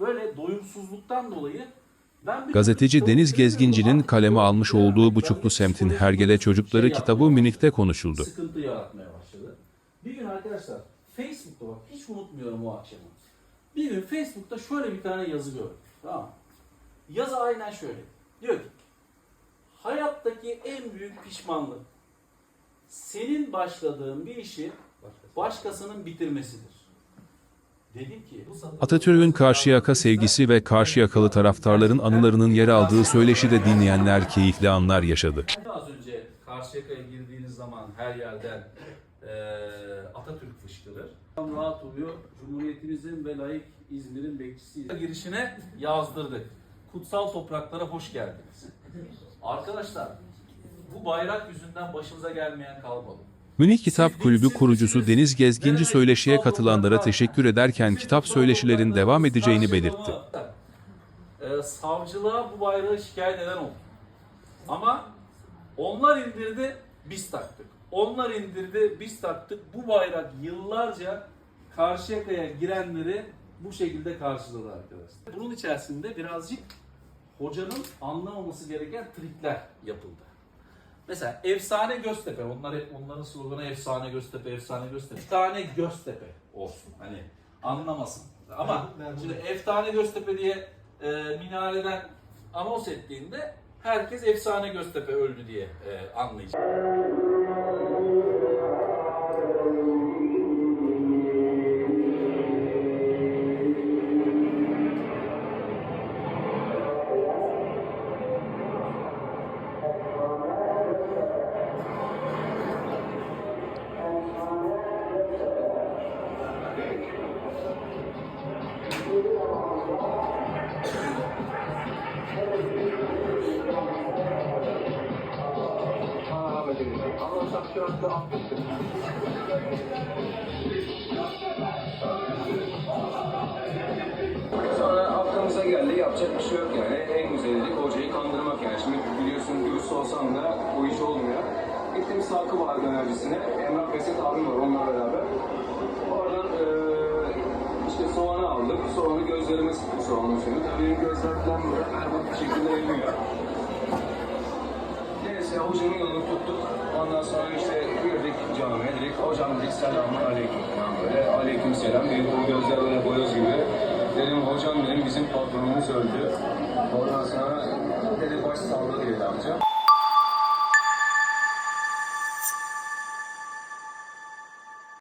Böyle doyumsuzluktan dolayı Gazeteci Deniz Gezginci'nin kaleme almış olduğu Buçuklu Semt'in Hergele Çocukları şey kitabı yapmaya Minik'te konuşuldu. Sıkıntı yaratmaya başladı. Bir gün arkadaşlar Facebook'ta bak hiç unutmuyorum o akşamı. Bir gün Facebook'ta şöyle bir tane yazı gördüm. Tamam? Yazı aynen şöyle. Diyor ki hayattaki en büyük pişmanlık senin başladığın bir işi başkasının bitirmesidir. Dedim ki bu satır- Atatürk'ün Karşıyaka sevgisi ve Karşıyakalı taraftarların anılarının yer aldığı söyleşide dinleyenler keyifli anlar yaşadı. Az önce Karşıyaka'ya girdiğiniz zaman her yerden eee Atatürk fışkırır. Tam rahat oluyor. Cumhuriyetimizin ve layık İzmir'in bekçisiyiz. Girişine yazdırdık. Kutsal topraklara hoş geldiniz. Arkadaşlar bu bayrak yüzünden başımıza gelmeyen kalmadı. Münih Kitap Kulübü kurucusu Deniz Gezginci söyleşiye katılanlara teşekkür ederken kitap söyleşilerin devam edeceğini belirtti. Ee, savcılığa bu bayrağı şikayet eden oldu. Ama onlar indirdi, biz taktık. Onlar indirdi, biz taktık. Bu bayrak yıllarca Karşıyaka'ya girenleri bu şekilde karşıladı arkadaşlar. Bunun içerisinde birazcık hocanın anlamaması gereken trikler yapıldı. Mesela efsane Göztepe. Onlar hep onların sloganı efsane Göztepe, efsane Göztepe. Efsane Göztepe olsun. Hani anlamasın. Ama şimdi efsane Göztepe diye e, minareden anons ettiğinde herkes efsane Göztepe öldü diye e, anlayacak. Sonra aklımıza geldi yapacak bir şey yok yani. En güzeli hocayı kandırmak yani. Şimdi biliyorsun dürüst olsam da o iş olmuyor. Gittim Sakıp Ağır Dönercisi'ne. Emrah Beset abim var onunla beraber. İşte soğanı aldık. Soğanı gözlerime sıktık soğanın suyunu. Tabii benim gözler falan böyle berbat bir şekilde eriyor. Neyse hocanın yolunu tuttuk. Ondan sonra işte girdik camiye dedik. Hocam dedik selamun aleyküm falan böyle. Aleyküm selam. Benim bu gözler böyle boyoz gibi. Dedim hocam dedim bizim patronumuz öldü. Ondan sonra dedi baş sağlığı dedi amca.